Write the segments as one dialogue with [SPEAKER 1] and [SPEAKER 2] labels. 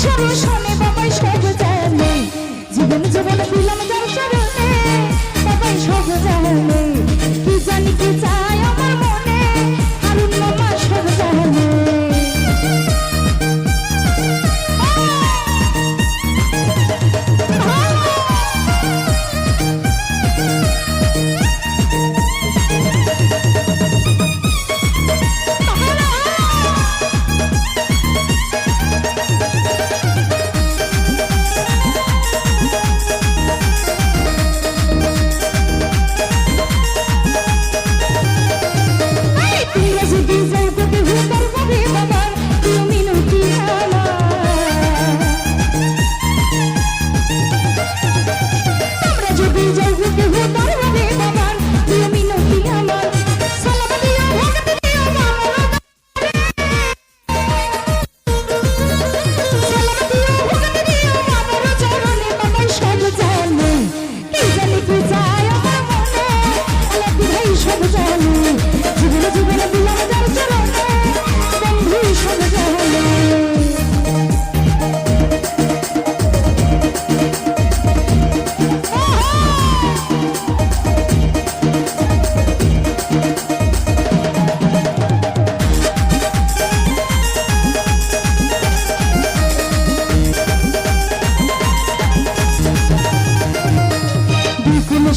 [SPEAKER 1] সরসনে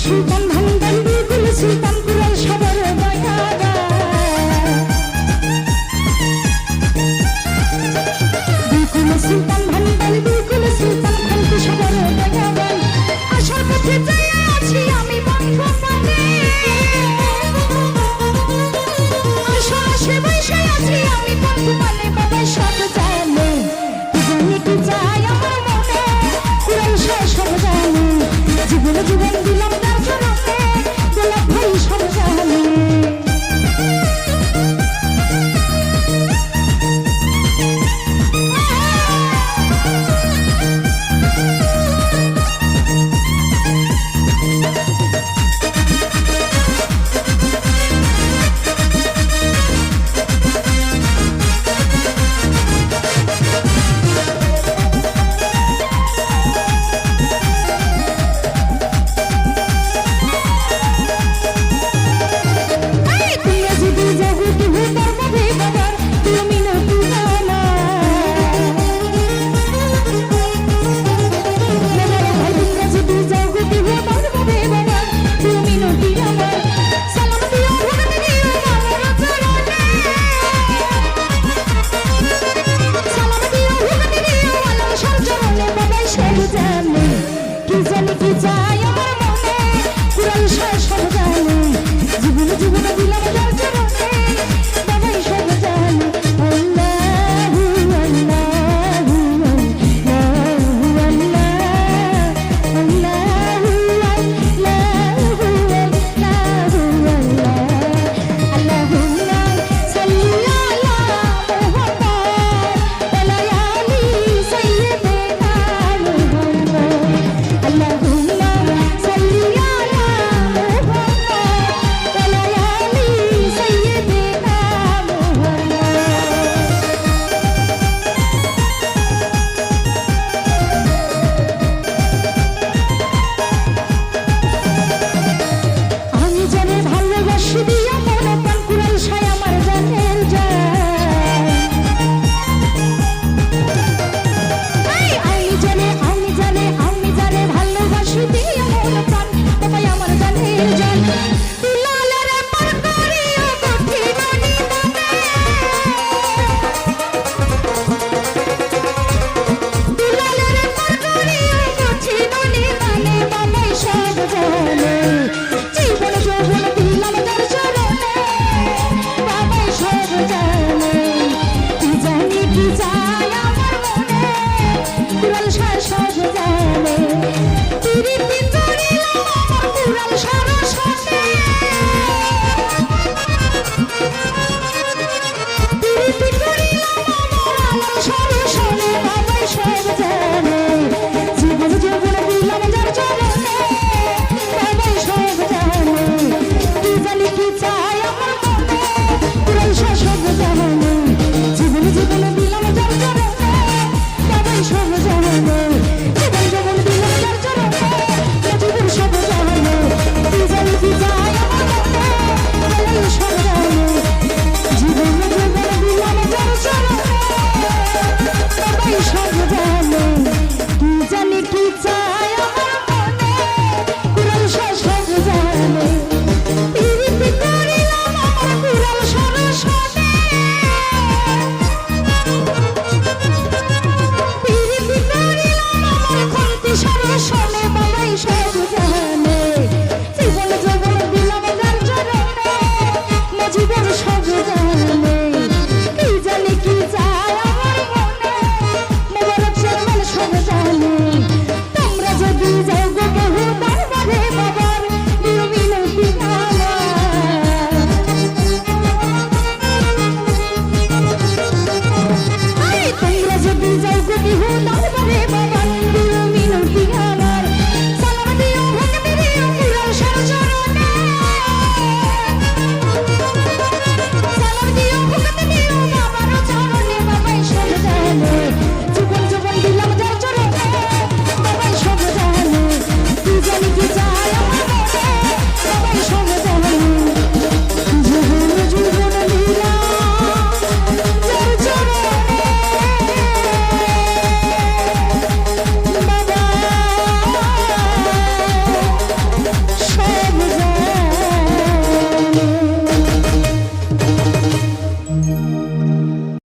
[SPEAKER 1] সুলতান ভান্ডার বিকুল সুলতান Corel সবার দয়ারা বিকুল সুলতান ভান্ডার বিকুল সুলতান খলকু সবার দয়ারা আশার পথে যাই আছি আমি বন্ধু মানে আশা আসে বসে আছি আমি বন্ধু মানে বাবা সব জানে। কি কি চাই আমার মনে কুরাল সব জানে। জীবন জীবন দিলাম